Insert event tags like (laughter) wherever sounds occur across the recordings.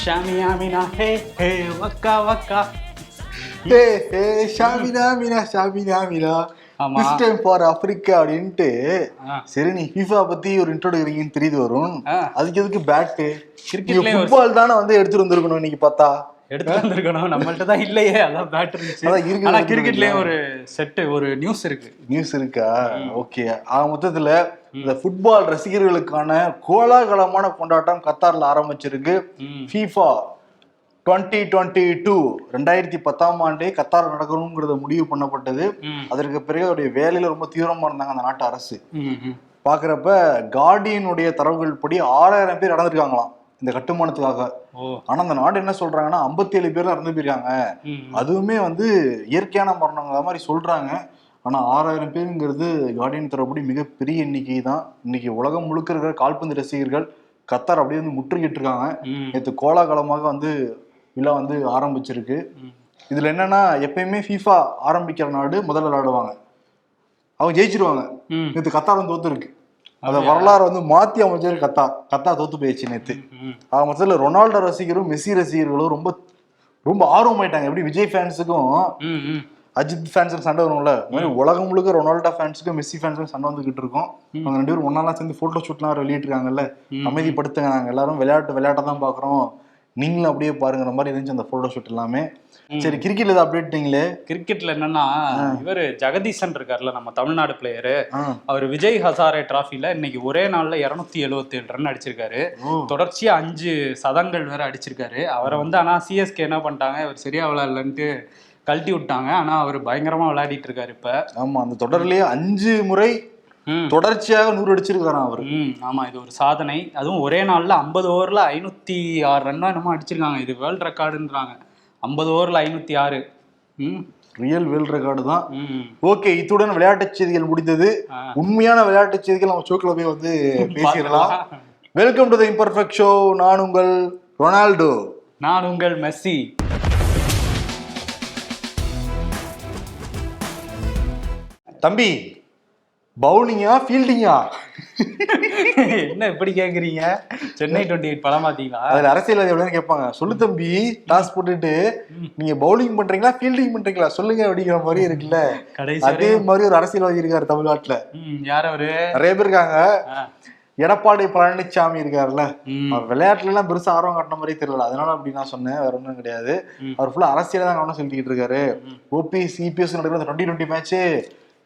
ஷாமியாமினா hey hey waka waka hey hey ஷாமினா மீனா ஷாமினா மீனா. திஸ் டைம் ஃபார் ஆப்பிரிக்கா அப்படின்ட்டு ஆ. சரி நீ FIFA பத்தி ஒரு இன்ட்ரோ எடுக்கிறீங்கன்னு தெரியுது வரும். ஆ. அதுக்கு எதுக்கு பேட்டு கிரிக்கெட்லயே ஒரு- ஃபுட்பால் தானே வந்து எடுத்துட்டு வந்திருக்கணும் இன்னைக்கு பார்த்தா? எடுத்து வந்திருக்கணும். நம்மள்ட்ட தான் இல்லையே அதான் பேட் இருந்துச்சு. ஆனா கிரிக்கெட்லயே ஒரு செட்டு ஒரு நியூஸ் இருக்கு. நியூஸ் இருக்கா? ஓகே ஆக மொத்தத்துல இந்த ஃபுட்பால் ரசிகர்களுக்கான கோலாகலமான கொண்டாட்டம் கத்தார்ல ஆரம்பிச்சிருக்கு. FIFA டுவெண்ட்டி டுவெண்ட்டி டூ ரெண்டாயிரத்தி பத்தாம் ஆண்டே கத்தார் நடக்கணுங்கிறத முடிவு பண்ணப்பட்டது. அதற்கு பிறகு அவருடைய வேலையில ரொம்ப தீவிரமா இருந்தாங்க அந்த நாட்டு அரசு. பாக்குறப்ப கார்டியனுடைய தரவுகள் படி ஆறாயிரம் பேர் இறந்துருக்காங்களாம் இந்த கட்டுமானத்துக்காக ஆனா அந்த நாடு என்ன சொல்றாங்கன்னா 57 ஏழு பேர் இறந்து போயிருக்காங்க. அதுவுமே வந்து இயற்கையான மரணங்கள் மாதிரி சொல்றாங்க ஆனா ஆறாயிரம் பேருங்கிறது கார்டியன் தரப்படி மிகப்பெரிய எண்ணிக்கை தான் இன்னைக்கு உலகம் முழுக்க இருக்கிற கால்பந்து ரசிகர்கள் கத்தார் அப்படியே வந்து முற்றுகிட்டு இருக்காங்க. நேற்று கோலாகலமாக வந்து விழா வந்து ஆரம்பிச்சிருக்கு. இதுல என்னன்னா எப்பயுமே FIFA ஆரம்பிக்கிற நாடு முதல்ல விளையாடுவாங்க அவங்க ஜெயிச்சிருவாங்க. நேற்று கத்தார் வந்து தோத்து இருக்கு அந்த வரலாறு வந்து மாத்தி அமைச்சர் கத்தார் கத்தார் தோத்து போயிடுச்சு ம். அவங்க மொத்தத்துல ரொனால்டோ ரசிகரும் மெஸ்ஸி ரசிகர்களும் ரொம்ப ரொம்ப ஆர்வமாயிட்டாங்க எப்படி விஜய் ஃபேன்ஸுக்கும். அஜித் ஃபேன்ஸுக்கு சண்டை வரும்ல. உலகம் முழுக்க ரொனால்டோ ஃபேன்ஸுக்கும் மெஸ்ஸி ஃபேன்ஸுக்கும் சண்டை வந்துகிட்டு இருக்கோம். அவங்க ரெண்டு பேரும் ஒன்னாலாம் சேர்ந்து போட்டோ ஷூட்லாம் வெளியிட்டிருக்காங்கல்ல அமைதிப்படுத்துங்க. நாங்க எல்லாரும் விளையாட்டு விளையாட்டை தான் பாக்குறோம் நீங்களும் அப்படியே பாருங்கிற மாதிரி இருந்துச்சு அந்த போட்டோ ஷூட் எல்லாமே. சரி கிரிக்கெட்ல ஏதாவது அப்டேட்டிங்களே கிரிக்கெட்ல என்னன்னா இவரு ஜெகதீசன் இருக்கார்ல நம்ம தமிழ்நாடு பிளேயரு அவர் விஜய் ஹசாரே டிராஃபில இன்னைக்கு ஒரே நாள்ல இருநூத்தி எழுவத்தி ஏழு ரன் அடிச்சிருக்காரு. தொடர்ச்சியா அஞ்சு சதங்கள் வேற அடிச்சிருக்காரு. அவரை வந்து ஆனா சிஎஸ்கே என்ன பண்ணிட்டாங்க? இவர் சரியா விளையாடலன்ட்டு கழட்டி விட்டாங்க. ஆனா அவர் பயங்கரமா விளையாடிட்டு இருக்காரு இப்ப. ஆமா அந்த தொடர்லயே அஞ்சு முறை. தொடர்ச்சியாக நூறு அடிச்சிருக்காராம் அவரு. ஆமா இது ஒரு சாதனை. அதுவும் ஒரே நாள்ல ஐம்பது ஓவர்ல ஐநூத்தி ஆறு ரன் என்னமோ அடிச்சிருக்காங்க. இது வேர்ல்ட் ரெக்கார்டுன்றாங்க ஐம்பது ஓவர்ல ஐநூத்தி ஆறு. ரியல் வேர்ல்ட் ரெக்கார்டு தான். ஓகே இத்துடன் விளையாட்டுச் செய்திகள் முடிந்தது. உண்மையான விளையாட்டுச் செய்திகள் நம்ம ஷோக்கில் போய் வந்து (laughs) பேசிடலாம். Welcome to the imperfect show நான் உங்கள் ரொனால்டோ. நான் உங்கள் மெஸ்ஸி. தம்பி பவுலிங்கா ஃபீல்டிங்கா? என்ன இப்படி கேக்குறீங்க? சென்னை டுவெண்ட்டி எயிட் படம் பாத்தீங்களா அதுல அரசியல் எவ்வளவு கேட்பாங்க. சொல்லு தம்பி டாஸ் போட்டுட்டு நீங்க பவுலிங் பண்றீங்களா ஃபீல்டிங் பண்றீங்களா? சொல்லுங்க அப்படிங்கிற மாதிரி இருக்குல்ல. அதே மாதிரி ஒரு அரசியல்வாதி இருக்காரு தமிழ்நாட்டுல. யார் அவரு? நிறைய பேர் இருக்காங்க. எடப்பாடி பழனிசாமி இருக்காருல்ல. விளையாட்டுல எல்லாம் பெருசா ஆர்வம் காட்டின மாதிரி தெரியல. அதனால அப்படி நான் சொன்னேன். வேற ஒன்றும் கிடையாது. அவர் ஃபுல்லா அரசியல தான் கவனம் செலுத்திக்கிட்டு இருக்காரு. ஓபிஎஸ் சிபிஎஸ் நடக்கிற டுவெண்ட்டி டுவெண்ட்டி மேட்ச்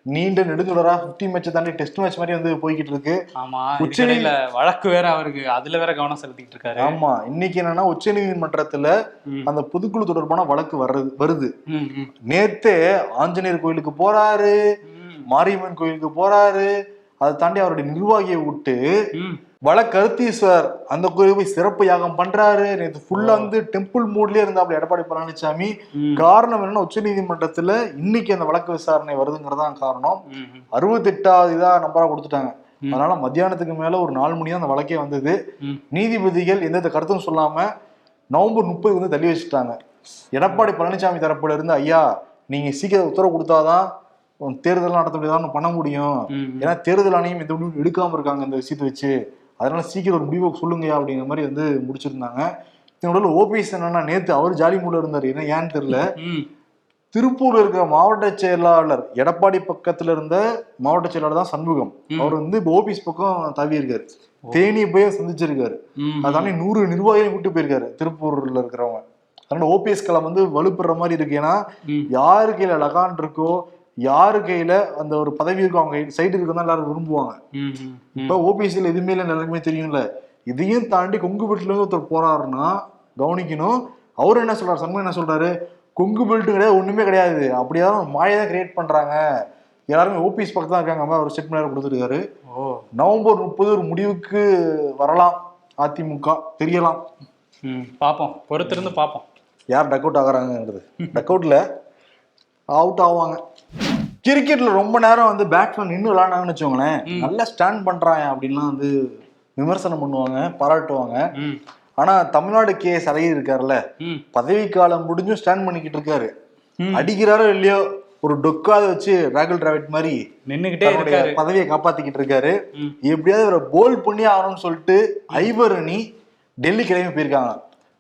நீண்ட நெடுந்தொடரா பிப்டி மேட்ச் தாண்டி டெஸ்ட் மேட்ச் மாதிரி வந்து போய்கிட்டு இருக்கு. ஆமா உச்ச உச்சநில வழக்கு வேற அவருக்கு அதுல வேற கவனம் செலுத்திட்டு இருக்காரு. ஆமா இன்னைக்கு என்னன்னா உச்ச நீதிமன்றத்துல. அந்த பொதுக்குழு தொடர்பான வழக்கு வர்றது வருது. நேத்தே ஆஞ்சநேயர் கோயிலுக்கு போறாரு மாரியம்மன் கோயிலுக்கு போறாரு அதை தாண்டி அவருடைய நிர்வாகியை விட்டு. வழக்கருத்தீஸ்வர் அந்த கோயிலுக்கு போய் சிறப்பு யாகம் பண்றாரு. நேற்று ஃபுல்லா வந்து டெம்பிள் மூட்லயே இருந்தாப்ல எடப்பாடி பழனிசாமி. காரணம் என்னன்னா உச்ச நீதிமன்றத்துல இன்னைக்கு அந்த வழக்கு விசாரணை வருதுங்கிறதான் காரணம். அறுபத்தெட்டாவது இதா நம்பரா கொடுத்துட்டாங்க. அதனால மத்தியானத்துக்கு மேல ஒரு நாலு மணி தான் அந்த வழக்கே வந்தது. நீதிபதிகள் எந்த கருத்தும் சொல்லாம நவம்பர் முப்பது வந்து தள்ளி வச்சுட்டாங்க. எடப்பாடி பழனிசாமி தரப்புல இருந்து ஐயா நீங்க சீக்கிரம் உத்தரவு கொடுத்தாதான் தேர்தல் நடத்த முடியாதான்னு பண்ண முடியும். ஏன்னா தேர்தல் ஆணையம் எந்த முடிவும் எடுக்காம இருக்காங்க இந்த விஷயத்தை வச்சு. அதனால சீக்கிரம் ஒரு முடிவை சொல்லுங்கயா அப்படிங்கிற மாதிரி வந்து முடிச்சிருந்தாங்க. இதனோட ஓபிஎஸ் என்னன்னா நேத்து அவர் ஜாலி மூட்ல இருந்தாரு. என்ன ஏன்னு தெரியல. திருப்பூர்ல இருக்கிற மாவட்ட செயலாளர் எடப்பாடி பக்கத்துல இருந்த மாவட்ட செயலாளர் தான் சண்முகம். அவர் வந்து இப்போ ஓபிஎஸ் பக்கம் தவி இருக்காரு. தேனி போய் சந்திச்சிருக்காரு. அதானே நூறு நிர்வாகிகளை கூட்டு போயிருக்காரு திருப்பூர்ல இருக்கிறவங்க. அதனால ஓபிஎஸ் களம் வந்து வலுப்படுற மாதிரி இருக்கு. ஏன்னா. யாரு கையில லகான் இருக்கோ யாரு கையில அந்த ஒரு பதவி இருக்கோ அவங்க சைடு இருக்கோ தான் எல்லாரும் விரும்புவாங்க. இப்ப ஓபிஎஸ்ல எதுவுமே இல்லை எல்லாருக்குமே தெரியும்ல. இதையும் தாண்டி கொங்கு பெல்ட்ல இருந்து ஒருத்தர் போறாருன்னா கவனிக்கணும். அவர் என்ன சொல்றாரு? சண்முகம் என்ன சொல்றாரு? கொங்கு பெல்ட் கிடையாது ஒண்ணுமே கிடையாது. அப்படியாவது மாயை தான் கிரியேட் பண்றாங்க. எல்லாருமே ஓபிஎஸ் பக்கம் தான் இருக்காங்க. மாதிரி ஒரு ஸ்டேட்மெண்ட் கொடுத்துருக்காரு. ஓ. நவம்பர் முப்பது ஒரு முடிவுக்கு வரலாம் அதிமுக. தெரியலாம். ம் பாப்போம். பொறுத்திருந்து பாப்போம். யார் டக் அவுட் ஆகுறாங்கிறது டக் அவுட்ல அவுட் ஆவாங்க. கிரிக்கெட்ல ரொம்ப நேரம் வந்து பேட்ஸ்மேன் நின்று விளையாண்டாங்கன்னு வச்சுக்கோங்களேன் நல்லா ஸ்டாண்ட் பண்றாங்க அப்படின்லாம் வந்து விமர்சனம் பண்ணுவாங்க பாராட்டுவாங்க. ஆனா தமிழ்நாடு கே எஸ் இருக்காருல்ல பதவி காலம் முடிஞ்சும் ஸ்டாண்ட் பண்ணிக்கிட்டு இருக்காரு. அடிக்கிறாரோ இல்லையோ ஒரு டொக்காத வச்சு ராகுல் டிராவிட் மாதிரி நின்னுகிட்டே பதவியை காப்பாத்திக்கிட்டு இருக்காரு. எப்படியாவது இவரை போல் பண்ணி ஆகணும்னு சொல்லிட்டு ஐவர் அணி டெல்லி கிளம்பி போயிருக்காங்க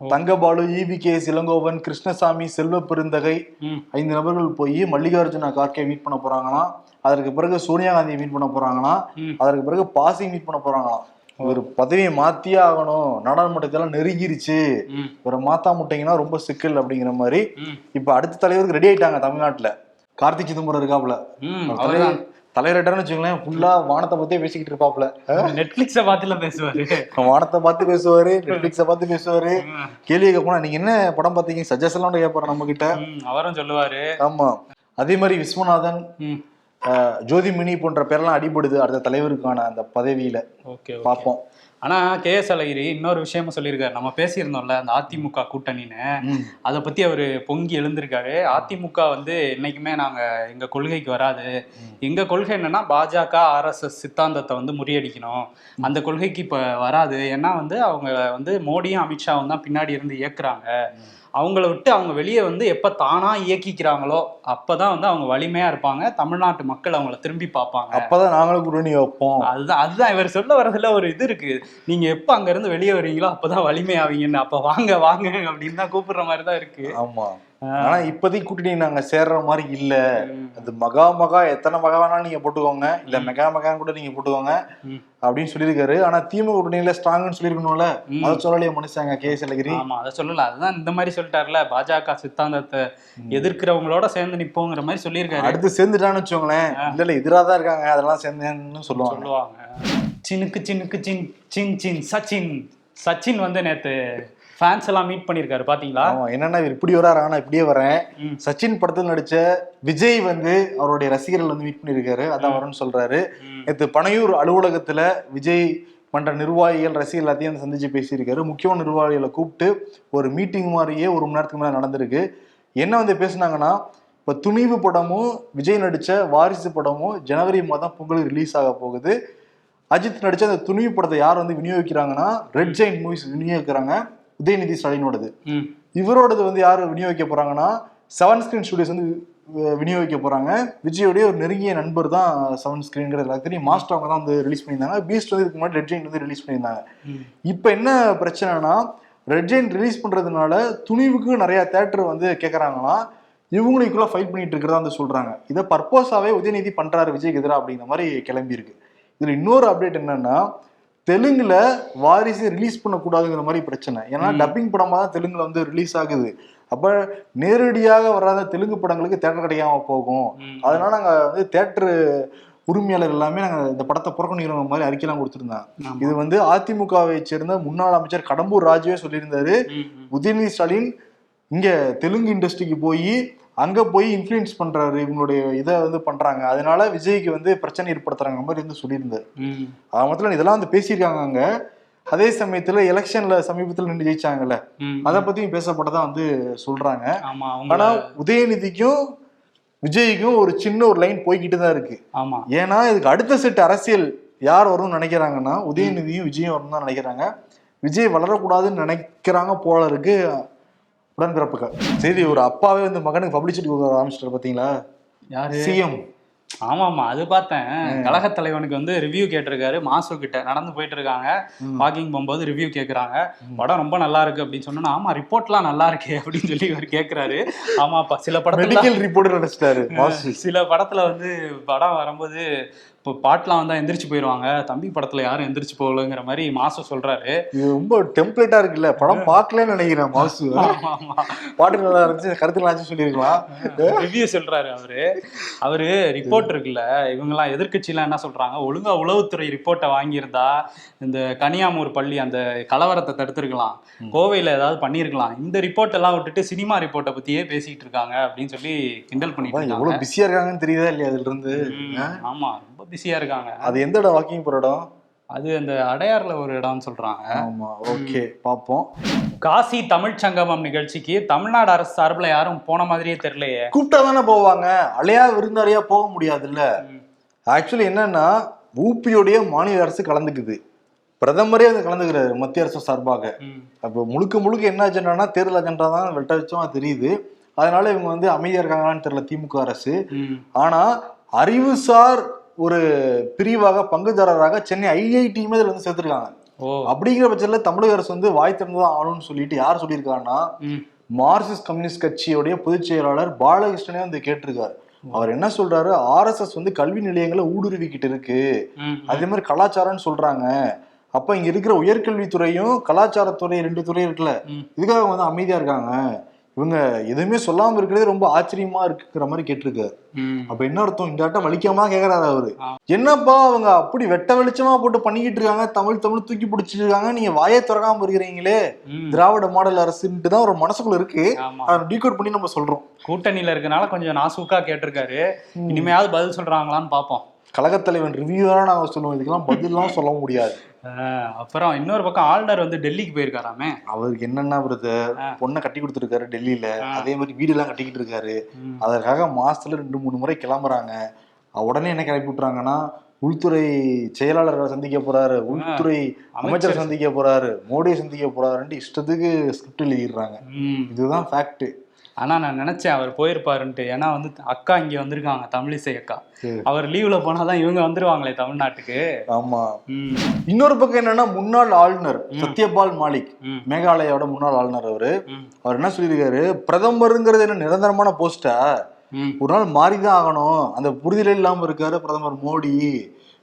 Thangabalu E V K Elangovan Krishnasamy Selva Perunthagai ஐந்து நபர்கள் போய் மல்லிகார்ஜுன கார்கே மீட் பண்ண போறாங்களாம். அதற்கு பிறகு சோனியா காந்தியை மீட் பண்ண போறாங்களாம். ம். அதற்கு பிறகு பாசி மீட் பண்ண போறாங்களாம். இவர் பதவியை மாத்தியே ஆகணும். நாடாளுமன்றத்தெல்லாம் நெருங்கிருச்சு. இவரை மாத்தா முட்டீங்கன்னா ரொம்ப சிக்கல் அப்படிங்கிற மாதிரி இப்ப அடுத்த தலைவருக்கு ரெடி ஆயிட்டாங்க தமிழ்நாட்டுல. கார்த்திக் சிதம்பரம் இருக்காப்புல. ம் அவர் அவர்தான் தலைவர் தலைவர்கிட்டன்னு வச்சுங்களேன் ஃபுல்லா வானத்தை பத்தியே பேசிக்கிட்டு இருப்பாப்புல. நெட்ஃபிளிக்ஸ பார்த்துல பேசுவாரு. வானத்தை பார்த்து பேசுவாரு நெட்ஃபிளிக்ஸ பார்த்து பேசுவாரு. கேள்வி கேட்க போனா நீங்க என்ன படம் பார்த்தீங்க? சஜஷன்லாம் கேட்பாரு நம்ம கிட்ட அவரும் சொல்லுவாரு. ஆமா. அதே மாதிரி விஸ்வநாதன் ஜோதிமணி போன்ற பேரெல்லாம் அடிபடுது அடுத்த தலைவருக்கான அந்த பதவியில. பார்ப்போம். ஆனா கே எஸ் அழகிரி இன்னொரு விஷயமும் சொல்லியிருக்காரு. நம்ம பேசியிருந்தோம்ல அந்த அதிமுக கூட்டணின்னு. அதை பத்தி அவர் பொங்கி எழுந்திருக்காரு. அதிமுக வந்து என்னைக்குமே நாங்க எங்க கொள்கைக்கு வராது. எங்க கொள்கை என்னன்னா பாஜக ஆர்எஸ்எஸ் சித்தாந்தத்தை வந்து முறியடிக்கணும். அந்த கொள்கைக்கு இப்ப வராது. ஏன்னா வந்து அவங்க வந்து மோடியும் அமித்ஷாவும் தான் பின்னாடி இருந்து இயக்குறாங்க. அவங்கள விட்டு அவங்க வெளியே வந்து எப்ப தானா இயக்கிக்கிறாங்களோ அப்பதான் வந்து அவங்க வலிமையா இருப்பாங்க. தமிழ்நாட்டு மக்கள் அவங்கள திரும்பி பார்ப்பாங்க. அப்பதான் நாங்களும் கூட்டணி வைப்போம். அதுதான் அதுதான் இவர் சொல்ல வரதுல ஒரு இது இருக்கு. நீங்க எப்ப அங்க இருந்து வெளியே வரீங்களோ அப்பதான் வலிமையாவீங்கன்னு. அப்ப வாங்க வாங்க அப்படின்னு தான் கூப்பிடுற மாதிரி தான் இருக்கு. ஆமா. ஆனா இப்போதைக்கு கூட்டணி நாங்க சேர்ற மாதிரி இல்ல. அது மகா மகா எத்தனை மகா வேணாலும் நீங்க போட்டுக்கோங்க. இல்ல மெகா மெகான்னு கூட நீங்க போட்டுக்கோங்க. அப்படின்னு சொல்லியிருக்காரு. ஆனா திமுக கூட்டணியில ஸ்ட்ராங்னு சொல்லியிருக்கணும்ல. அதை சொல்லலையே மனுஷங்க கே அழகிரி. ஆமா அதை சொல்லல. அதுதான் இந்த மாதிரி சொல்லிட்டாருல. பாஜக சித்தாந்தத்தை எதிர்க்கிறவங்களோட சேர்ந்து நிப்போங்கிற மாதிரி சொல்லியிருக்காரு. அடுத்து சேர்ந்துட்டான்னு வச்சுக்கோங்களேன். இல்ல இல்ல எதிரா தான் இருக்காங்க. அதெல்லாம் சேர்ந்தேன்னு சொல்லுவாங்க. சொல்லுவாங்க. சினுக்கு சினுக்கு சின் சின் சின் சச்சின். சச்சின் வந்து நேத்து ஃபேன்ஸ் எல்லாம் மீட் பண்ணியிருக்காரு பாத்தீங்களா? என்னன்னா இப்படி வராரு ஆனா இப்படியே வரேன். சச்சின் படத்தில் நடிச்ச விஜய் வந்து அவருடைய ரசிகர்கள் வந்து மீட் பண்ணியிருக்காரு அதான் வரும்னு சொல்றாரு. நேத்து பனையூர் அலுவலகத்துல விஜய் பண்ற நிர்வாகிகள் ரசிகர்கள் எல்லாத்தையும் வந்து சந்திச்சு பேசியிருக்காரு. முக்கியமான நிர்வாகிகளை கூப்பிட்டு ஒரு மீட்டிங் மாதிரியே ஒரு மணி நேரத்துக்கு மேல நடந்திருக்கு. என்ன வந்து பேசுனாங்கன்னா இப்ப துணிவு படமும் விஜய் நடிச்ச வாரிசு படமும் ஜனவரி மாதம் பொங்கலுக்கு ரிலீஸ் ஆக போகுது. அஜித் நடிச்ச அந்த துணிவு படத்தை யார் வந்து விநியோகிக்கிறாங்கன்னா ரெட் ஜெயின் மூவிஸ் விநியோகிக்கிறாங்க. உதயநிதி ஸ்டாலினோடது. இவரோடது வந்து யார் விநியோகிக்க போறாங்கன்னா செவன் ஸ்கிரீன் ஸ்டுடியோஸ் வந்து விநியோகிக்க போறாங்க. விஜயோடைய ஒரு நெருங்கிய நண்பர் தான் செவன் ஸ்கிரீன்ங்கிறது எல்லாத்துக்கும் தெரியும். மாஸ்டர் அவங்க தான் வந்து ரிலீஸ் பண்ணியிருந்தாங்க. பீஸ்ட் வந்து இதுக்கு முன்னாடி ரெட் ஜெயின் வந்து ரிலீஸ் பண்ணியிருந்தாங்க. இப்போ என்ன பிரச்சனைனா ரெட் ஜெயின் ரிலீஸ் பண்றதுனால துணிவுக்கு நிறைய தேட்டர் வந்து கேட்கறாங்களாம் இவங்களுக்குள்ள ஃபைட் பண்ணிட்டு இருக்கிறதா வந்து சொல்றாங்க. இதை பர்பஸாவே உதயநிதி பண்றாரு விஜய்க்கு எதிராக அப்படிங்கிற மாதிரி கிளம்பி இருக்கு இதுல இன்னொரு அப்டேட் என்னன்னா தெலுங்குல வாரிசு ரிலீஸ் பண்ணக்கூடாதுங்கிற மாதிரி பிரச்சனை ஏன்னா டப்பிங் படமா தான் தெலுங்குல வந்து ரிலீஸ் ஆகுது அப்ப நேரடியாக வராத தெலுங்கு படங்களுக்கு தேட்டர் கிடைக்காம போகும். அதனால நாங்க வந்து தேட்டரு உரிமையாளர் எல்லாமே நாங்க இந்த படத்தை புறக்கணிக்கிற மாதிரி அறிக்கைலாம் கொடுத்திருந்தாங்க ஆமா. இது வந்து அதிமுகவை சேர்ந்த முன்னாள் அமைச்சர் கடம்பூர் ராஜுவே சொல்லியிருந்தாரு. உதயநிதி ஸ்டாலின் இங்க தெலுங்கு இண்டஸ்ட்ரிக்கு போய் அங்க போய் இன்ஃப்ளூயன்ஸ் பண்றாரு இவங்களுடைய இதை வந்து பண்றாங்க. அதனால விஜய்க்கு வந்து பிரச்சனை ஏற்படுத்துறாங்க மாதிரி வந்து சொல்லியிருந்தாரு. ம். ஆக மொத்தத்துல இதெல்லாம் வந்து பேசியிருக்காங்க அங்க. அதே சமயத்துல எலெக்ஷன்ல சமீபத்துல நின்று ஜெயிச்சாங்கல்ல. அதை பத்தியும் பேசப்பட்டதா வந்து சொல்றாங்க. ஆனா உதயநிதிக்கும் விஜய்க்கும் ஒரு சின்ன ஒரு லைன் போய்கிட்டு தான் இருக்கு. ஆமா. ஏன்னா இதுக்கு அடுத்த செட் அரசியல் யார் வரும்னு நினைக்கிறாங்கன்னா உதயநிதியும் விஜயும் வரும் தான் நினைக்கிறாங்க. விஜய் வளரக்கூடாதுன்னு நினைக்கிறாங்க போல இருக்கு. உடன்பிறப்புகள். சரி ஒரு அப்பாவே வந்து மகனுக்கு பப்ளிசிட்டி கொடுக்க ஆரம்பிச்சிட்டாரு பாத்தீங்களா யாரு? சிஎம் ஆமா ஆமா அது பார்த்தேன். கழக தலைவனுக்கு வந்து ரிவ்யூ கேட்டிருக்காரு. மாசு கிட்ட நடந்து போயிட்டு இருக்காங்க வாக்கிங் போகும்போது ரிவ்யூ கேக்குறாங்க. படம் ரொம்ப நல்லா இருக்கு அப்படின்னு சொன்னா ஆமா ரிப்போர்ட்லாம் நல்லா இருக்கே அப்படின்னு சொல்லி இவர் கேக்குறாரு. ஆமாப்பா சில படத்துல மெடிக்கல் ரிப்போர்ட் நினைச்சிட்டாரு சில படத்துல வந்து படம் வரும்போது இப்போ பாட்டுலாம் வந்தா எந்திரிச்சு போயிடுவாங்க தம்பி படத்துல யாரும் எந்திரிச்சு போகலங்கிற மாதிரி மாசு சொல்றாரு. இது ரொம்ப டெம்ப்ளேட்டா இருக்குல்ல. படம் பார்க்கலன்னு நினைக்கிறேன் மாசு. பாட்டு நல்லா இருந்துச்சு கருத்து நல்லா சொல்லியிருக்கலாம் ரிவ்யூ சொல்றாரு அவரு. அவரு ரிப்போர்ட் இருக்குல்ல இவங்கெல்லாம் எதிர்க்கட்சியெல்லாம் என்ன சொல்றாங்க? ஒழுங்கா உளவுத்துறை ரிப்போர்ட்டை வாங்கியிருந்தா இந்த கனியாமூர் பள்ளி அந்த கலவரத்தை தடுத்திருக்கலாம். கோவையில ஏதாவது பண்ணியிருக்கலாம். இந்த ரிப்போர்ட் எல்லாம் விட்டுட்டு சினிமா ரிப்போர்ட்டை பத்தியே பேசிட்டு இருக்காங்க அப்படின்னு சொல்லி கிண்டல் பண்ணிட்டு இருக்காங்க. எவ்வளவு பிஸியா இருக்காங்கன்னு தெரியுதா இல்லையா அதுல இருந்து? ம், ஆமா ரொம்ப பிஸியா இருக்காங்க. அது எந்த இடம்? வாக்கிங் போற இடம்? அது அந்த அடையாறுல ஒரு இடம்னு சொல்றாங்க. ஆமா ஓகே பாப்போம். காசி தமிழ் சங்கமம் நிகழ்ச்சிக்கு தமிழ்நாடு அரசு சார்பில் யாரும் போன மாதிரியே தெரியலையே. கூப்பிட்டா தானே போவாங்க. அலையா விருந்தாளியா போக முடியாதுல்ல. ஆக்சுவலி என்னன்னா ஊபியோடைய மாநில அரசு கலந்துக்குது. பிரதமரே வந்து கலந்துக்கிறாரு மத்திய அரசு சார்பாக. அப்போ முழுக்க முழுக்க என்ன அஜெண்டானா தேர்தல் அஜெண்டா தான் வெட்ட வச்சமா தெரியுது. அதனால இவங்க வந்து அமைதியா இருக்காங்களான்னு தெரியல திமுக அரசு. ஆனா அறிவுசார் ஒரு பிரிவாக பங்குதாரராக சென்னை ஐஐடியுமே இதுல வந்து சேர்த்திருக்காங்க. அப்படிங்கிற பட்சத்துல தமிழக அரசு வந்து வாய் திறந்துதான் ஆகணும்னு சொல்லிட்டு யார் சொல்லியிருக்காருன்னா ம். மார்க்சிஸ்ட் கம்யூனிஸ்ட் கட்சியுடைய பொதுச் செயலாளர் பாலகிருஷ்ணனே வந்து கேட்டிருக்காரு. அவர் என்ன சொல்றாரு? ஆர்எஸ்எஸ் வந்து கல்வி நிலையங்களை ஊடுருவிக்கிட்டு இருக்கு. அதே மாதிரி கலாச்சாரம்னு சொல்றாங்க. அப்ப இங்க இருக்கிற உயர்கல்வித்துறையும் கலாச்சாரத்துறை ரெண்டு துறை இருக்குல்ல. இதுக்காக வந்து அமைதியா இருக்காங்க. இவங்க எதுவுமே சொல்லாம இருக்கிறதே ரொம்ப ஆச்சரியமா இருக்குங்கிற மாதிரி கேட்டிருக்காரு. அப்ப என்ன அர்த்தம்? இந்த ஆட்டம் வலிக்காம கேக்குறாரு அவரு. என்னப்பா அவங்க அப்படி வெட்ட வெளிச்சமா போட்டு பண்ணிக்கிட்டு இருக்காங்க? தமிழ் தமிழ் தூக்கி பிடிச்சிட்டு இருக்காங்க. நீங்க வாயை திறக்காம இருக்கிறீங்களே. திராவிட மாடல் அரசுன்ட்டு தான் ஒரு மனசுக்குள்ள இருக்கு. அதை டீகோட் பண்ணி நம்ம சொல்றோம். கூட்டணியில இருக்கனால கொஞ்சம் நாசூக்கா கேட்டிருக்காரு. இனிமையாவது பதில் சொல்றாங்களான்னு பாப்போம் கழகத்தலைவன் ரிவ்யூவா நாங்க சொல்லுவோம். இதுக்கெல்லாம் பதிலாம் சொல்ல முடியாது. அப்புறம் இன்னொரு பக்கம் ஆளுநர் வந்து டெல்லிக்கு போயிருக்காராமே. அவருக்கு என்னன்னா பிரதர். பொண்ணை கட்டி கொடுத்துருக்காரு டெல்லியில. அதே மாதிரி வீடு எல்லாம் கட்டிக்கிட்டு இருக்காரு. அதற்காக மாசத்துல ரெண்டு மூணு முறை கிளம்புறாங்க. உடனே என்ன கிளப்பி விட்டுறாங்கன்னா உள்துறை செயலாளரை சந்திக்க போறாரு உள்துறை அமைச்சரை. சந்திக்க போறாரு மோடியை சந்திக்க போறாருன்ட்டு இஷ்டத்துக்கு ஸ்கிரிப்ட் எழுதிடுறாங்க. இதுதான் ஃபேக்ட் ஆனா நான் நினைச்சேன் அவர் போயிருப்பாருன்ட்டு. ஏன்னா வந்து அக்கா இங்க வந்திருக்காங்க தமிழிசை அக்கா. அவர் லீவ்ல போனாதான் இவங்க வந்துருவாங்களே தமிழ்நாட்டுக்கு. ஆமா. ம். இன்னொரு பக்கம் என்னன்னா முன்னாள் ஆளுநர் சத்யபால் மாலிக் மேகாலயாவோட முன்னாள் ஆளுநர் அவரு. அவர் என்ன சொல்லியிருக்காரு? பிரதமருங்கிறது என்ன நிரந்தரமான போஸ்டா ஒரு நாள் மாறிதான் ஆகணும். அந்த புரிதலே இல்லாம இருக்காரு பிரதமர் மோடி.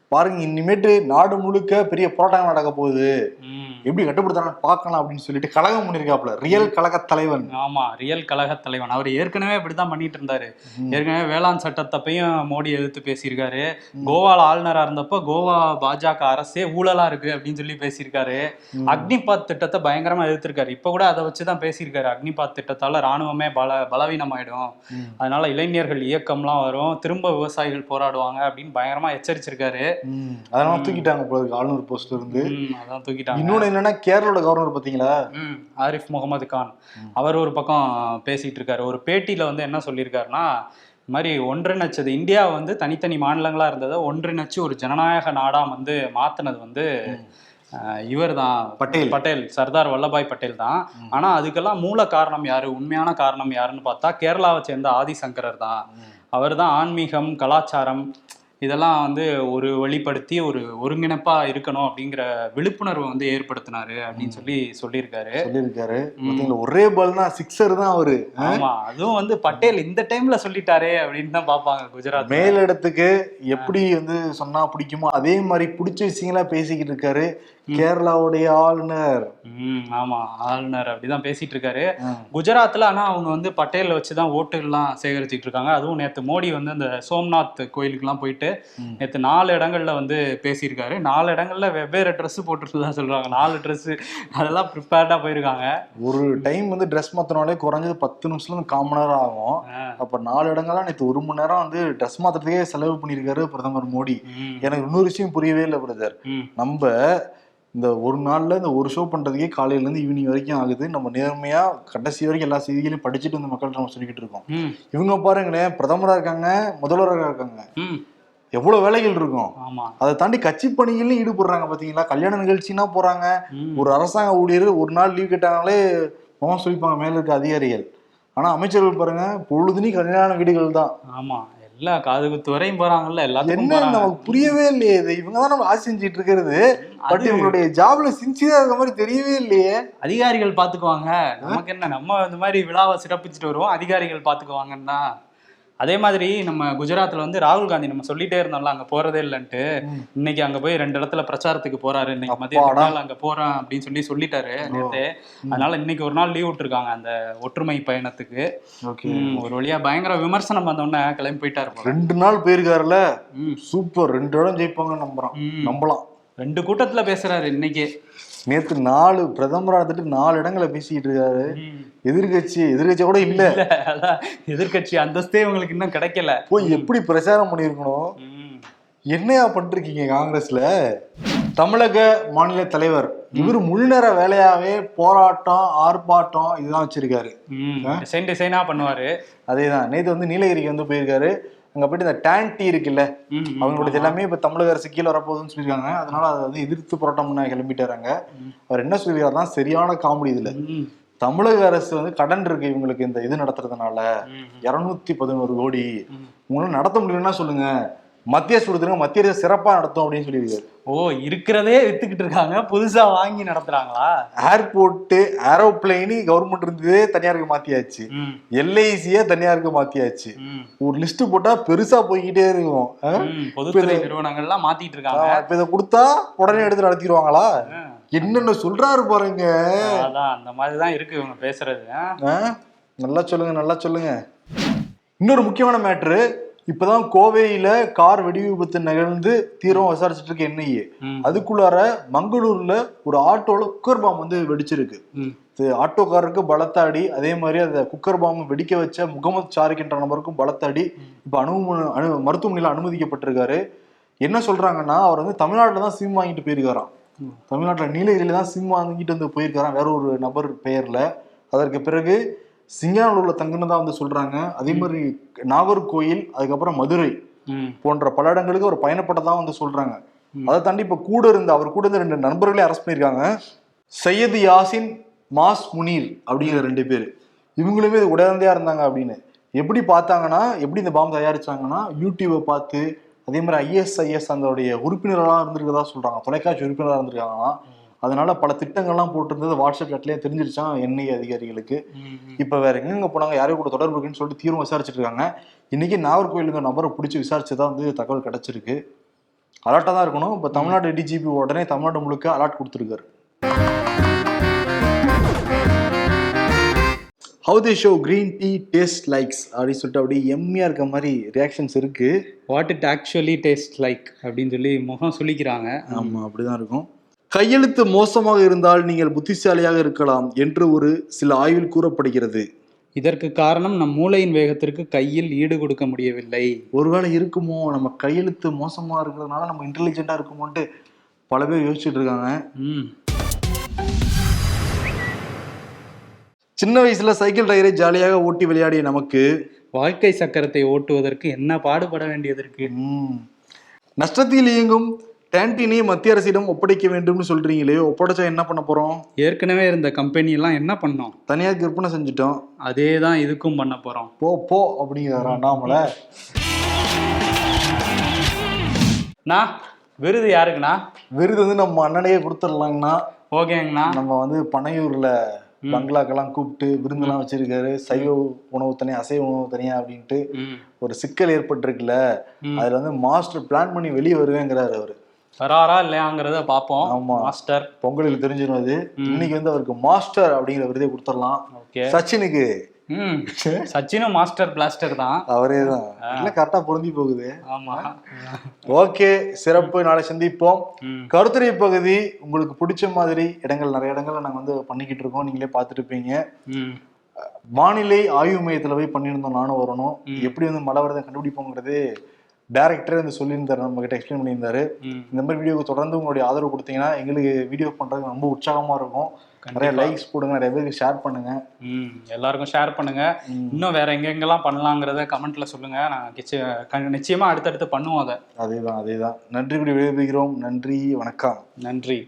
பாருங்க இனிமேட்டு நாடு முழுக்க பெரிய போராட்டங்கள் நடக்க போகுது. எப்படி கட்டுப்படுத்துறாங்கன்னு பார்க்கலாம் அப்படின்னு சொல்லிட்டு கழகம் பண்ணிருக்காப்ல ரியல் கழக தலைவன். ஆமா ரியல் கழக தலைவன். அவர் ஏற்கனவே இப்படிதான் பண்ணிட்டு இருந்தாரு ஏற்கனவே வேளாண் சட்டத்தப்பையும் மோடி எதிர்த்து பேசியிருக்காரு. கோவால ஆளுநரா இருந்தப்போ கோவா பாஜக அரசே ஊழலா இருக்கு அப்படின்னு சொல்லி பேசியிருக்காரு. அக்னிபாத் திட்டத்தை பயங்கரமா எதிர்த்திருக்காரு. இப்ப கூட அதை வச்சுதான் பேசியிருக்காரு. அக்னிபாத் திட்டத்தால ராணுவமே பல பலவீனமாயிடும். அதனால இளைஞர்கள் இயக்கம்லாம் வரும். திரும்ப விவசாயிகள் போராடுவாங்க அப்படின்னு பயங்கரமா எச்சரிச்சிருக்காரு. ம். அதனால தூக்கிட்டாங்க போல ஆளுநர் போஸ்ட்ல இருந்து. அதான் தூக்கிட்டாங்க. இன்னொன்னு என்னன்னா கேரளோட கவர்னர் பாத்தீங்களா ம் ஆரிஃப் முகமது கான். அவர் ஒரு பக்கம் பேசிட்டு இருக்காரு. ஒரு பேட்டியில வந்து என்ன சொல்லியிருக்காருன்னா மாதிரி ஒன்றிணைச்சது இந்தியா வந்து தனித்தனி மாநிலங்களா இருந்ததை ஒன்றிணைச்சு ஒரு ஜனநாயக நாடா வந்து மாத்தினது வந்து இவர் தான் பட்டேல். பட்டேல் சர்தார் வல்லபாய் பட்டேல் தான். ஆனா அதுக்கெல்லாம் மூல காரணம் யாரு? உண்மையான காரணம் யாருன்னு பார்த்தா கேரளாவை சேர்ந்த ஆதிசங்கரர் தான். அவர் தான் ஆன்மீகம் கலாச்சாரம் இதெல்லாம் வந்து ஒரு வழிப்படுத்தி ஒரு ஒருங்கிணைப்பா இருக்கணும் அப்படிங்கிற விழிப்புணர்வை வந்து ஏற்படுத்தினாரு அப்படின்னு சொல்லி சொல்லியிருக்காரு. சொல்லியிருக்காரு. ஒரே பால் தான் சிக்ஸர் தான் அவரு. ஆமா அதுவும் வந்து பட்டேல் இந்த டைம்ல சொல்லிட்டாரே அப்படின்னு தான் பாப்பாங்க குஜராத் மேலிடத்துக்கு எப்படி வந்து சொன்னா பிடிக்குமோ அதே மாதிரி பிடிச்ச விஷயங்களா பேசிக்கிட்டு இருக்காரு. கேரளாவுடைய ஆளுநர். ஆமா ஆளுநர் அப்படிதான் பேசிட்டு இருக்காரு. குஜராத்ல ஆனா அவங்க வந்து பட்டேல வச்சுதான் ஓட்டுகள்லாம் சேகரிச்சிட்டு இருக்காங்க. அதுவும் நேத்து மோடி வந்து அந்த சோம்நாத் கோயிலுக்குலாம் போயிட்டு நேத்து நாலு இடங்கள்ல வந்து பேசியிருக்காரு. நாலு இடங்கள்ல வெவ்வேறு ட்ரெஸ் போட்டுருந்ததா சொல்றாங்க. நாலு Dress அதெல்லாம் ப்ரிப்பேர்டா போயிருக்காங்க. ஒரு டைம் வந்து ட்ரெஸ் மாத்தினாலே குறைஞ்சது பத்து கால் மணி நேரம் ஆகும். அப்ப நாலு இடங்கள்லாம் நேற்று ஒரு மணி நேரம் வந்து ட்ரெஸ் மாத்துறதுக்கே செலவு பண்ணியிருக்காரு பிரதமர் மோடி. எனக்கு இன்னொரு விஷயம் புரியவே இல்லை பிரதர். நம்ம இந்த ஒரு நாள்ல இந்த ஒரு ஷோ பண்றதுக்கே காலையில இருந்து ஈவினிங் வரைக்கும் ஆகுது. நம்ம நேர்மையா கடைசி வரைக்கும் எல்லா செய்திகளையும் படிச்சுட்டு இந்த மக்கள்கிட்ட நம்ம சொல்லிக்கிட்டு இருக்கோம். இவங்க பாருங்களேன் பிரதமரா இருக்காங்க முதல்வராக இருக்காங்க. எவ்வளவு வேலைகள் இருக்கும்? அதை தாண்டி கட்சி பணிகள்லையும் ஈடுபடுறாங்க பாத்தீங்களா? கல்யாண நிகழ்ச்சினா போறாங்க. ஒரு அரசாங்க ஊழியர் ஒரு நாள் லீவ் கேட்டாங்களே முகம் சொல்லிப்பாங்க மேல இருக்க அதிகாரிகள். ஆனா அமைச்சர்கள் பாருங்க பொழுதுனி கல்யாண வீடுகள் தான். ஆமா. எல்லா காது குத்து வரையும் போறாங்கல்ல எல்லாத்துக்கும் என்ன நமக்கு புரியவே இல்லையே இது இவங்க தான் நம்ம ஆசை செஞ்சுட்டு இருக்கிறது. பட் இவங்களுடைய ஜாப்ல சின்சியரா இருக்க மாதிரி தெரியவே இல்லையே. அதிகாரிகள் பாத்துக்குவாங்க. நமக்கு என்ன நம்ம இந்த மாதிரி விழாவை சிறப்பிச்சுட்டு வருவோம் அதிகாரிகள் பாத்துக்குவாங்கன்னா அதே மாதிரி நம்ம குஜராத்ல வந்து ராகுல் காந்தி நம்ம சொல்லிட்டே இருந்தோம்ல அங்க போறதே இல்லைன்ட்டு. இன்னைக்கு அங்க போய் ரெண்டு இடத்துல பிரச்சாரத்துக்கு போறாரு. இன்னைக்கு அப்பாடா. மதிய நாள் அங்க போறேன் அப்படின்னு சொல்லி சொல்லிட்டாரு நேத்து. அதனால இன்னைக்கு ஒரு நாள் லீவ் விட்டுருக்காங்க அந்த ஒற்றுமை பயணத்துக்கு. ஒரு வழியா பயங்கர விமர்சனம் வந்தோடனே கிளம்பி போயிட்டாரு ரெண்டு நாள் போயிருக்காருல்ல ம், சூப்பர். ரெண்டு இடம் ஜெயிப்பாங்க நம்புறோம். நம்பலாம். ரெண்டு கூட்டத்துல பேசுறாரு இன்னைக்கு. நேத்து நாலு பிரதமரா இருந்துட்டு நாலு இடங்களை பேசிக்கிட்டு இருக்காரு. எதிர்கட்சி எதிர்கட்சி கூட இல்ல. எதிர்க்கட்சி அந்தஸ்தே உங்களுக்கு இன்னும் கிடைக்கல. போய் எப்படி பிரச்சாரம் பண்ணிருக்கணும். என்னையா பண்ணிருக்கீங்க காங்கிரஸ்ல? தமிழக மாநில தலைவர். இவர் முழு நேர வேலையாவே போராட்டம் ஆர்ப்பாட்டம் இதுதான் வச்சிருக்காரு. பண்ணுவாரு. அதேதான். நேத்து வந்து நீலகிரிக்கு வந்து போயிருக்காரு. அங்க போயிட்டு இந்த டேன் டீ இருக்குல்ல. அவங்களுடைய எல்லாமே இப்ப தமிழக அரசு கீழே வரப்போகுதுன்னு சொல்லியிருக்காங்க. அதனால அதை வந்து எதிர்த்து போராட்டம் பண்ண கிளம்பிட்டாராங்க அவர் என்ன சொல்லியிருக்காருன்னா சரியான காமெடி இதுல தமிழக அரசு வந்து கடன் இருக்கு இவங்களுக்கு இந்த இது நடத்துறதுனால. இருநூத்தி பதினோரு கோடி. உங்களால நடத்த முடியலன்னா சொல்லுங்க. மத்திய கொடுத்துருங்க மத்திய அரசு சிறப்பா நடத்தும் அப்படின்னு சொல்லியிருக்காரு. ஓ இருக்கிறதே வித்துக்கிட்டு இருக்காங்க. புதுசா வாங்கி நடத்துறாங்களா? ஏர்போர்ட் ஏரோப்ளைனு கவர்மெண்ட் இருந்ததே தனியாருக்கு மாத்தியாச்சு. எல்ஐசியே தனியாருக்கு மாத்தியாச்சு. ஒரு லிஸ்ட் போட்டா பெருசா போய்கிட்டே இருக்கும். பொதுத்துறை நிறுவனங்கள்லாம் மாத்திட்டு இருக்காங்க. இப்ப இதை கொடுத்தா உடனே எடுத்து நடத்திடுவாங்களா? என்னென்ன சொல்றாரு பாருங்க. அதான் அந்த மாதிரி தான் இருக்கு இவங்க பேசுறது? நல்லா சொல்லுங்க நல்லா சொல்லுங்க. இன்னொரு முக்கியமான மேட்ரு இப்பதான் கோவையில கார் வெடி விபத்து நிகழ்ந்து தீவிரம் விசாரிச்சுட்டு இருக்க என்ஐஏ அதுக்குள்ளார மங்களூர்ல ஒரு ஆட்டோல குக்கர் பாம் வந்து வெடிச்சிருக்கு. ஆட்டோக்காரருக்கு பலத்தாடி அதே மாதிரி அந்த குக்கர் பாம் வெடிக்க வச்ச முகமது சாரிக் என்ற நபருக்கும் பலத்தாடி. இப்ப அனுமதி அனு மருத்துவமனையில அனுமதிக்கப்பட்டிருக்காரு. என்ன சொல்றாங்கன்னா அவர் வந்து தமிழ்நாட்டுல தான் சிம் வாங்கிட்டு போயிருக்காராம். தமிழ்நாட்டுல நீலகிரியில தான் சிம் வாங்கிட்டு வந்து போயிருக்காராம் வேற ஒரு நபர் பெயர்ல. அதற்கு பிறகு சிங்கானூர்ல தங்குனதா வந்து சொல்றாங்க. அதே மாதிரி நாகர்கோயில் அதுக்கப்புறம் மதுரை போன்ற பல இடங்களுக்கு அவர் பயணப்பட்டதா வந்து சொல்றாங்க. அதை தாண்டி இப்ப கூட இருந்த அவர் கூட இருந்த ரெண்டு நண்பர்களே அரெஸ்ட் பண்ணிருக்காங்க சையது யாசின் மாஸ் முனீர் அப்படிங்கிற ரெண்டு பேர். இவங்களுமே இது இருந்தாங்க அப்படின்னு. எப்படி பார்த்தாங்கன்னா எப்படி இந்த பாம்பு தயாரிச்சாங்கன்னா யூடியூபை பார்த்து அதே மாதிரி ஐஎஸ்ஐஎஸ் அதோடைய உறுப்பினர்களாக இருந்திருக்கதா சொல்றாங்க. தொலைக்காட்சி உறுப்பினராக இருந்திருக்காங்களாம் அதனால பல திட்டங்கள்லாம் போட்டிருந்தது. வாட்ஸ்அப் சாட்லயே தெரிஞ்சிருச்சான் என்ஐஏ அதிகாரிகளுக்கு. இப்ப வேற எங்கெங்க போனாங்க? யாரையும் கூட தொடர்பு இருக்குன்னு சொல்லிட்டு தீவிரம் விசாரிச்சுட்டு இருக்காங்க இன்னைக்கு நாகர்கோயிலுங்க நபரை பிடிச்சி விசாரிச்சதா வந்து தகவல் கிடைச்சிருக்கு. அலர்ட்டா தான் இருக்கணும். இப்ப தமிழ்நாடு டிஜிபி உடனே தமிழ்நாடு முழுக்க அலர்ட் கொடுத்துருக்காரு. How the show green tea taste likes அப்படின்னு சொல்லிட்டு அப்படியே எம்மியா இருக்க மாதிரி ரியாக்ஷன்ஸ் இருக்கு. What it actually taste like அப்படின்னு சொல்லி முகம் சொல்லிக்கிறாங்க ஆமா அப்படிதான் இருக்கும். கையெழுத்து மோசமாக இருந்தால் நீங்கள் புத்திசாலியாக இருக்கலாம் என்று ஒரு சில ஆய்வில் கூறப்படுகிறது. இதற்கு காரணம் நம் மூளையின் வேகத்திற்கு கையில் ஈடு கொடுக்க முடியவில்லை. ஒருவேளை இருக்குமோ? நம்ம கையெழுத்து மோசமா இருக்கிறதுனால நம்ம இன்டெலிஜென்ட்டா இருக்குமோன்ட்டு பல பேர் யோசிச்சுட்டு இருக்காங்க. ம். சின்ன வயசுல சைக்கிள் டயரை ஜாலியாக ஓட்டி விளையாடிய நமக்கு வாழ்க்கை சக்கரத்தை ஓட்டுவதற்கு என்ன பாடுபட வேண்டியது இருக்கு? நஷ்டத்தில் இயங்கும் கேன்டீனை மத்திய அரசிடம் ஒப்படைக்க வேண்டும்னு சொல்றீங்களே ஒப்படைச்சா என்ன பண்ண போறோம்? ஏற்கனவே இருந்த கம்பெனி எல்லாம் என்ன பண்ணோம்? தனியார் விற்பனை செஞ்சுட்டோம். அதே தான் இதுக்கும் பண்ண போறோம். போ போ அப்படிங்கிறாரா அண்ணாமலை நான் விருது யாருக்குண்ணா? விருது வந்து நம்ம அண்ணனையே கொடுத்துடலாங்கண்ணா. ஓகேங்கண்ணா. நம்ம வந்து பனையூர்ல பங்களாக்கெல்லாம் கூப்பிட்டு விருந்தெல்லாம் வச்சிருக்காரு. சைவ உணவு தனியா அசைவ உணவு தனியா அப்படின்ட்டு ஒரு சிக்கல் ஏற்பட்டிருக்குல்ல. அதுல வந்து மாஸ்டர் பிளான் பண்ணி வெளியே வருவேங்கிறாரு அவரு. வராரா இல்லையாங்கிறத பார்ப்போம். ஆமா. மாஸ்டர் பொங்கலுக்கு தெரிஞ்சிடும் அது. இன்னைக்கு வந்து அவருக்கு மாஸ்டர் அப்படிங்கிற விருதே கொடுத்துடலாம். சச்சினுக்கு. சச்சினும் மாஸ்டர் பிளாஸ்டர் தான். அவரே தான். கரெக்டா பொருந்தி போகுது. ஆமா. ஓகே சிறப்பு. நாளை சந்திப்போம். கருத்துரை பகுதி உங்களுக்கு பிடிச்ச மாதிரி இடங்கள் நிறைய இடங்கள்ல நாங்க வந்து பண்ணிக்கிட்டு இருக்கோம். நீங்களே பார்த்துட்டு இருப்பீங்க வானிலை ஆய்வு மையத்துல போய் பண்ணியிருந்தோம். நானும் வரணும். எப்படி வந்து மழை வரதை கண்டுபிடிப்போங்கிறது டேரக்டரே வந்து சொல்லியிருந்தாரு நம்ம கிட்ட எக்ஸ்பிளைன் பண்ணியிருந்தாரு இந்த மாதிரி வீடியோக்கு தொடர்ந்து உங்களுடைய ஆதரவு கொடுத்தீங்கன்னா எங்களுக்கு வீடியோ பண்றதுக்கு ரொம்ப உற்சாகமா இருக்கும். நிறைய லைக்ஸ் போடுங்க நிறைய பேருக்கு ஷேர் பண்ணுங்க. எல்லாருக்கும் ஷேர் பண்ணுங்க. இன்னும் வேற எங்கெங்கெல்லாம் பண்ணலாங்கிறத கமெண்ட்ல சொல்லுங்க. நான் நிச்சயமா அடுத்தடுத்து பண்ணுவோம் அதை. அதேதான் அதேதான். நன்றி கூடி விடைபெறுகிறோம். நன்றி வணக்கம். நன்றி.